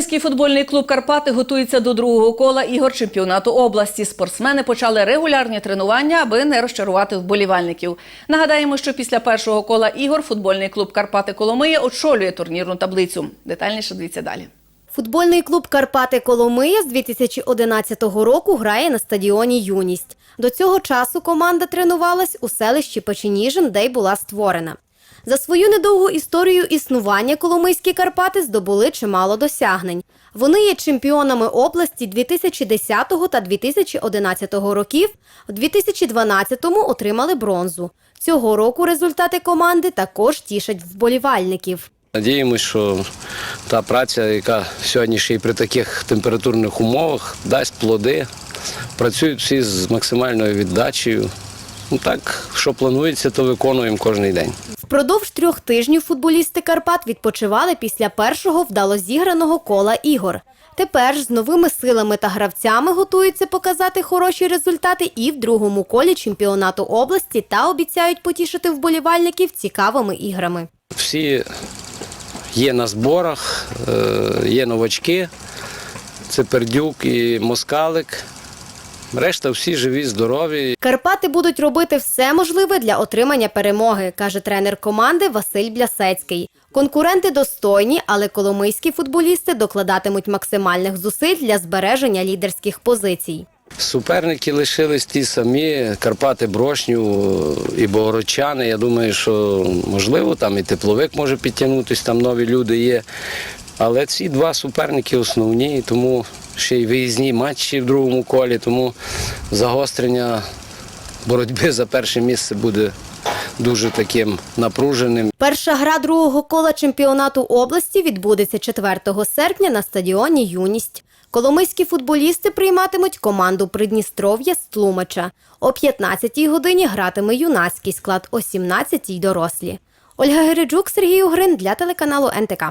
Коломийський футбольний клуб Карпати готується до другого кола ігор чемпіонату області. Спортсмени почали регулярні тренування, аби не розчарувати вболівальників. Нагадаємо, що після першого кола ігор футбольний клуб Карпати Коломия очолює турнірну таблицю. Детальніше дивіться далі. Футбольний клуб Карпати Коломия з 2011 року грає на стадіоні Юність. До цього часу команда тренувалась у селищі Печеніжин, де й була створена. За свою недовгу історію існування Коломийські Карпати здобули чимало досягнень. Вони є чемпіонами області 2010 та 2011 років. В 2012-му отримали бронзу. Цього року результати команди також тішать вболівальників. Надіємося, що та праця, яка сьогодні ще й при таких температурних умовах, дасть плоди. Працюють всі з максимальною віддачею. Ну так, що планується, то виконуємо кожен день. Впродовж трьох тижнів футболісти Карпат відпочивали після першого вдало зіграного кола ігор. Тепер ж з новими силами та гравцями готуються показати хороші результати і в другому колі чемпіонату області та обіцяють потішити вболівальників цікавими іграми. Всі є на зборах, е, є новачки. Це Пердюк і Москалик. Решта всі живі, здорові. Карпати будуть робити все можливе для отримання перемоги, каже тренер команди Василь Блясецький. Конкуренти достойні, але коломийські футболісти докладатимуть максимальних зусиль для збереження лідерських позицій. Суперники лишились ті самі, Карпати Брошню і Богородчани. Я думаю, що можливо там і тепловик може підтягнутися, там нові люди є. Але ці два суперники основні, тому ще й виїзні матчі в другому колі, тому загострення боротьби за перше місце буде дуже таким напруженим. Перша гра другого кола чемпіонату області відбудеться 4 серпня на стадіоні Юність. Коломийські футболісти прийматимуть команду Придністров'я з Тлумача. О 15-й годині гратиме юнацький склад, о 17-й – дорослі. Ольга Гереджук, Сергій Угрин для телеканалу НТК.